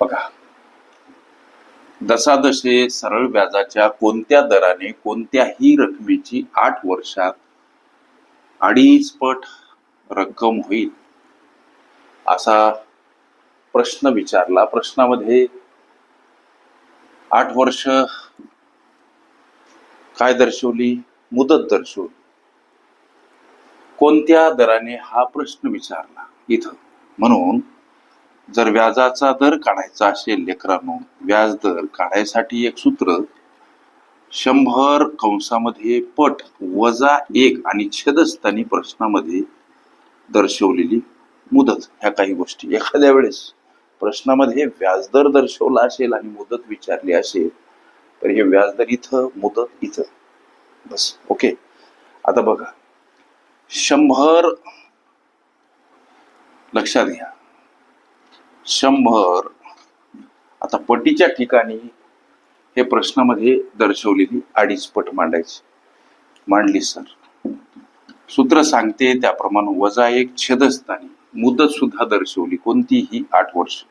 बघा. दसादशे सरळ व्याजाच्या कोणत्या दराने कोणत्याही रकमेची आठ वर्षात अडीच पट रक्कम होईल? असा प्रश्न विचारला. प्रश्नामध्ये आठ वर्ष काय दर्शवली? मुदत दर्शवली. कोणत्या दराने हा प्रश्न विचारला? इथं. म्हणून जर व्याजाचा दर काढायचा असेल लेकरांनो व्याज दर काढायसाठी एक सूत्र शंभर कंसामध्ये पट वजा एक आणि छेदस्थानी प्रश्नामध्ये दर्शवलेली मुदत ह्या काही गोष्टी. एखाद्या वेळेस प्रश्नामध्ये व्याजदर दर्शवला असेल आणि मुदत विचारली असेल तर हे व्याजदर इथं मुदत इथं. बस ओके? आता बघा. शंभर लक्षात घ्या. शंभर. आता पटीच्या ठिकाणी हे प्रश्नामध्ये दर्शवलेली अडीच पट मांडायची. मांडली सर. सूत्र सांगते त्याप्रमाणे वजा एक छेदस्थानी मुदत सुद्धा दर्शवली कोणतीही आठ वर्ष.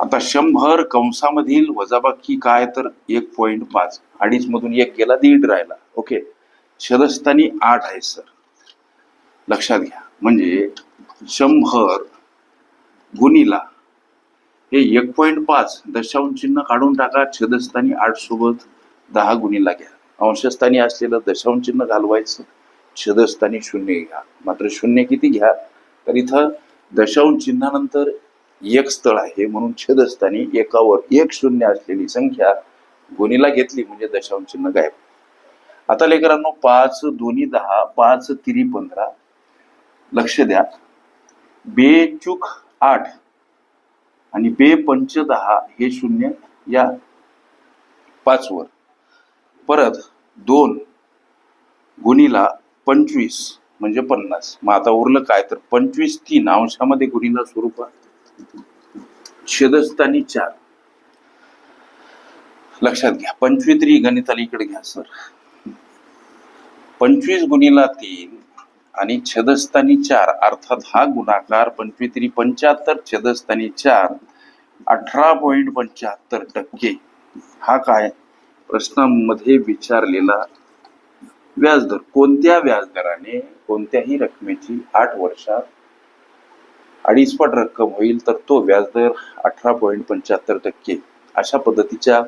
आता शंभर कंसामधील वजाबाकी काय तर एक पॉइंट पाच. अडीच मधून एक गेला दीड राहिला. ओके. छेदस्थानी आठ आहे सर. लक्षात घ्या. म्हणजे शंभर गुणीला. हे एक पॉईंट पाच दशांश चिन्ह काढून टाका. छेदस्थानी आठ सोबत दहा गुणीला घ्या. अंशस्थानी असलेलं दशांश चिन्ह घालवायचं. छेदस्थानी शून्य घ्या. मात्र शून्य किती घ्या? तर इथं दशांश चिन्हानंतर एक स्थळ आहे म्हणून छेदस्थानी एकावर एक शून्य असलेली संख्या गुणीला घेतली म्हणजे दशांश चिन्ह गायब. आता लेकरांनो पाच दोन्ही दहा पाच तिरी पंधरा. लक्ष द्या. बेचूक आठ आणि बे पंच दहा हे शून्य या पाचवर. परत दोन गुणीला पंचवीस म्हणजे पन्नास. मग आता उरलं काय तर पंचवीस तीन. अंशामध्ये गुणीला स्वरूपात छेदस्थानी चार. लक्षात घ्या. पंचवीतरी गणिताला इकडे घ्या सर. पंचवीस गुणीला तीन आणि छेदस्थानी चार अर्थात हा गुणाकार पंचवीतरी पंच्याहत्तर छेदस्थानी चार अठरा पॉईंट पंच्याहत्तर टक्के. हा काय? प्रश्नामध्ये विचारलेला व्याजदर. कोणत्या व्याजदराने कोणत्याही रकमेची आठ वर्षात अडीचपट रक्कम होईल तर तो व्याजदर अठरा पॉईंट पंच्याहत्तर टक्के. अशा पद्धतीच्या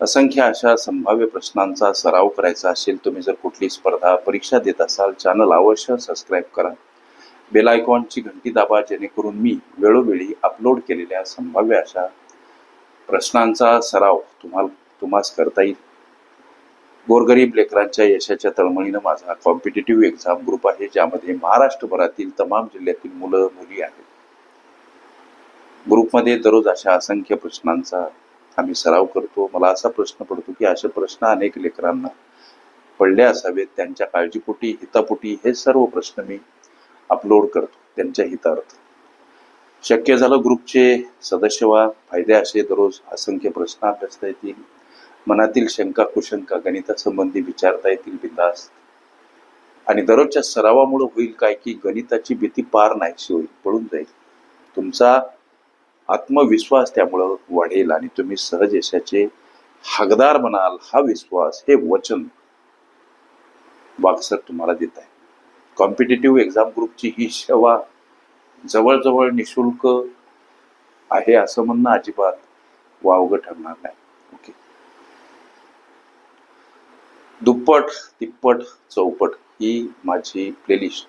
असंख्य अशा संभाव्य प्रश्नांचा सराव करायचा असेल तुम्ही जर कुठली स्पर्धा परीक्षा देत असाल चॅनल अवश्य सबस्क्राईब करा. बेल आयकॉनची घंटी दाबा जेणेकरून मी वेळोवेळी अपलोड केलेल्या संभाव्य अशा प्रश्नांचा सराव तुम्हाला तुम्हास करता येईल. गोरगरीब लेकरांच्या यशाच्या तळमळीनं माझा कॉम्पिटेटिव्ह एक्झाम ग्रुप आहे ज्यामध्ये महाराष्ट्रभरातील तमाम जिल्ह्यातील मुलं मुली आहेत. ग्रुपमध्ये दररोज अशा असंख्य प्रश्नांचा आम्ही सराव करतो. मला असा प्रश्न पडतो की असे प्रश्न अनेक लेकरांना पडले असावेत. त्यांच्या काळजीपोटी हितापोटी हे सर्व प्रश्न मी अपलोड करतो. त्यांच्या हितार्थ. शक्य झालं ग्रुपचे सदस्य व्हा. फायदे असे दररोज असंख्य प्रश्न अभ्यासता येतील. मनातील शंका कुशंका गणितासंबंधी विचारता येतील बिंदास आणि दररोजच्या सरावामुळे होईल काय की गणिताची भीती पार नाहीशी होईल पळून जाईल. तुमचा आत्मविश्वास त्यामुळं वाढेल आणि तुम्ही सहज यशाचे हकदार बनाल हा विश्वास हे वचन वागसर तुम्हाला देत आहे. कॉम्पिटेटिव्ह एक्झाम ग्रुपची ही सेवा जवळजवळ निशुल्क आहे असं म्हणणं अजिबात वावगं ठरणार नाही. ओके दुप्पट तिप्पट चौपट ही माझी प्लेलिस्ट